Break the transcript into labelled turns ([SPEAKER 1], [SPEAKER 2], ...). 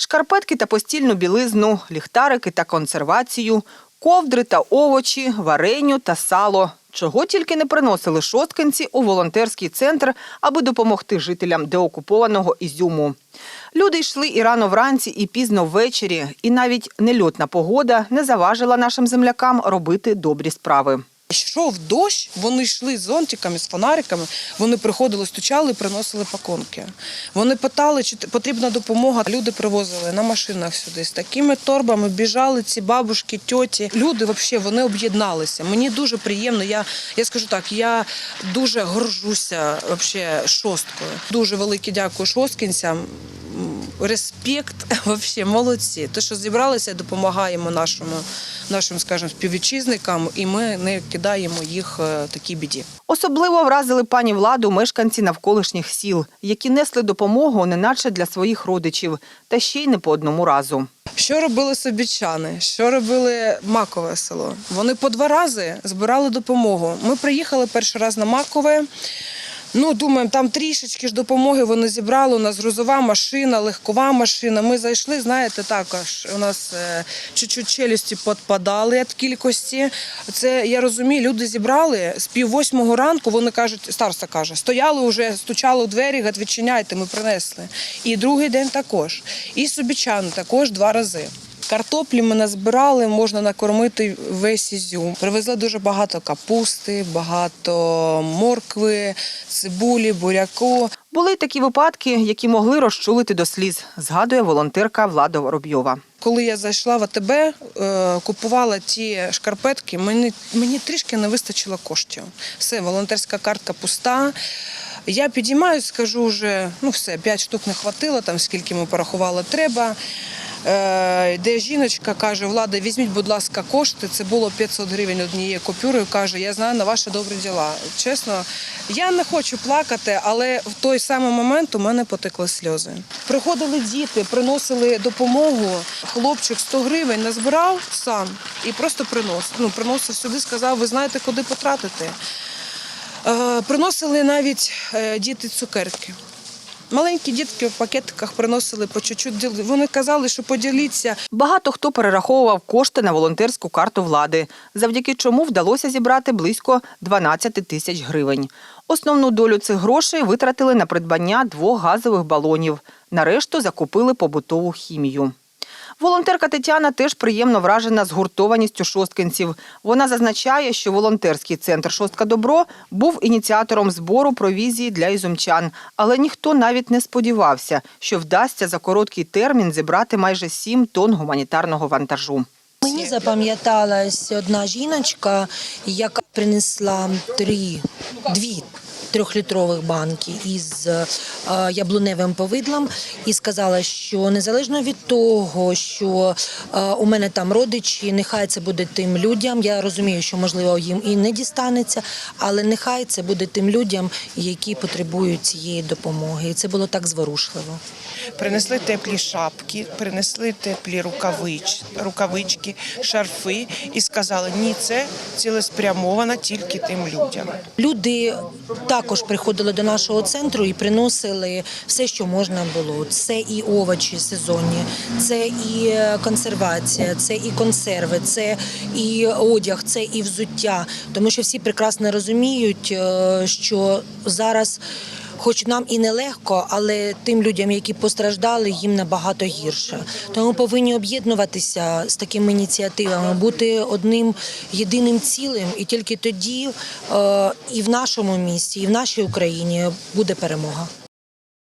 [SPEAKER 1] Шкарпетки та постільну білизну, ліхтарики та консервацію, ковдри та овочі, вареню та сало. Чого тільки не приносили шосткинці у волонтерський центр, аби допомогти жителям деокупованого Ізюму. Люди йшли і рано вранці, і пізно ввечері, і навіть нельотна погода не заважила нашим землякам робити добрі справи.
[SPEAKER 2] Йшов дощ, вони йшли з зонтиками, з фонариками. Вони приходили, стучали, приносили пакунки. Вони питали, чи потрібна допомога. Люди привозили на машинах сюди з такими торбами. Біжали ці бабушки, тьоті. Люди взагалі вони об'єдналися. Мені дуже приємно. Я, я скажу так, я дуже горжуся вообще шосткою. Дуже велике дякую шосткінцям. Респект, вообще молодці. Те, що зібралися, допомагаємо нашому, нашим, скажімо, співвітчизникам, і ми не кидаємо їх е, такій біді.
[SPEAKER 1] Особливо вразили пані владу мешканці навколишніх сіл, які несли допомогу неначе для своїх родичів, та ще й не по одному разу.
[SPEAKER 2] Що робили собічани? Що робили Макове село? Вони по два рази збирали допомогу. Ми приїхали перший раз на Макове. Ну, думаємо, там трішечки ж допомоги вони зібрали. У нас грузова машина, легкова машина. Ми зайшли, знаєте, також у нас е, чуть-чуть челюсті підпадали від кількості. Це я розумію, люди зібрали з пів восьмого ранку. Вони кажуть, староста каже, стояли вже, стучали у двері, говорять, відчиняйте, ми принесли. І другий день також. І собічани також два рази. Картоплі ми назбирали, можна накормити весь ізюм. Привезли дуже багато капусти, багато моркви, цибулі, буряку.
[SPEAKER 1] Були й такі випадки, які могли розчулити до сліз, згадує волонтерка Влада Воробйова.
[SPEAKER 2] Коли я зайшла в АТБ, е, купувала ті шкарпетки, мені, мені трішки не вистачило коштів. Все, волонтерська картка пуста. Я підіймаюсь, скажу вже, ну все, 5 штук не хватило, там скільки ми порахували треба. Е, Де жіночка каже, Влада, візьміть, будь ласка, кошти. Це було 500 гривень однією купюрою. Каже, я знаю на ваші добрі діла. Чесно, я не хочу плакати, але в той самий момент у мене потекли сльози. Приходили діти, приносили допомогу. Хлопчик 100 гривень назбирав сам і просто приносив. Ну, приносив сюди, сказав, ви знаєте, куди потратити. Е, приносили навіть е, діти цукерки. Маленькі дітки в пакетиках приносили по чуть-чуть. Вони казали, що поділіться.
[SPEAKER 1] Багато хто перераховував кошти на волонтерську карту влади, завдяки чому вдалося зібрати близько 12 тисяч гривень. Основну долю цих грошей витратили на придбання двох газових балонів. Нарешту закупили побутову хімію. Волонтерка Тетяна теж приємно вражена згуртованістю шосткинців. Вона зазначає, що волонтерський центр Шостка Добро був ініціатором збору провізії для ізумчан, але ніхто навіть не сподівався, що вдасться за короткий термін зібрати майже 7 тонн гуманітарного вантажу.
[SPEAKER 3] Мені запам'яталась одна жіночка, яка принесла три, дві трьохлітрових банки із е, яблуневим повидлом і сказала, що незалежно від того, що е, у мене там родичі, нехай це буде тим людям. Я розумію, що можливо їм і не дістанеться, але нехай це буде тим людям, які потребують цієї допомоги. І це було так зворушливо.
[SPEAKER 4] Принесли теплі шапки, принесли теплі рукавич, рукавички, шарфи і сказали, ні, це цілеспрямовано тільки тим людям.
[SPEAKER 3] Люди також приходили до нашого центру і приносили все, що можна було. Це і овочі сезонні, це і е, консервація, це і консерви, це і одяг, це і взуття. Тому що всі прекрасно розуміють, е, що зараз. Хоч нам і нелегко, але тим людям, які постраждали, їм набагато гірше. Тому повинні об'єднуватися з такими ініціативами, бути одним єдиним цілим, і тільки тоді е, і в нашому місті, і в нашій Україні буде перемога.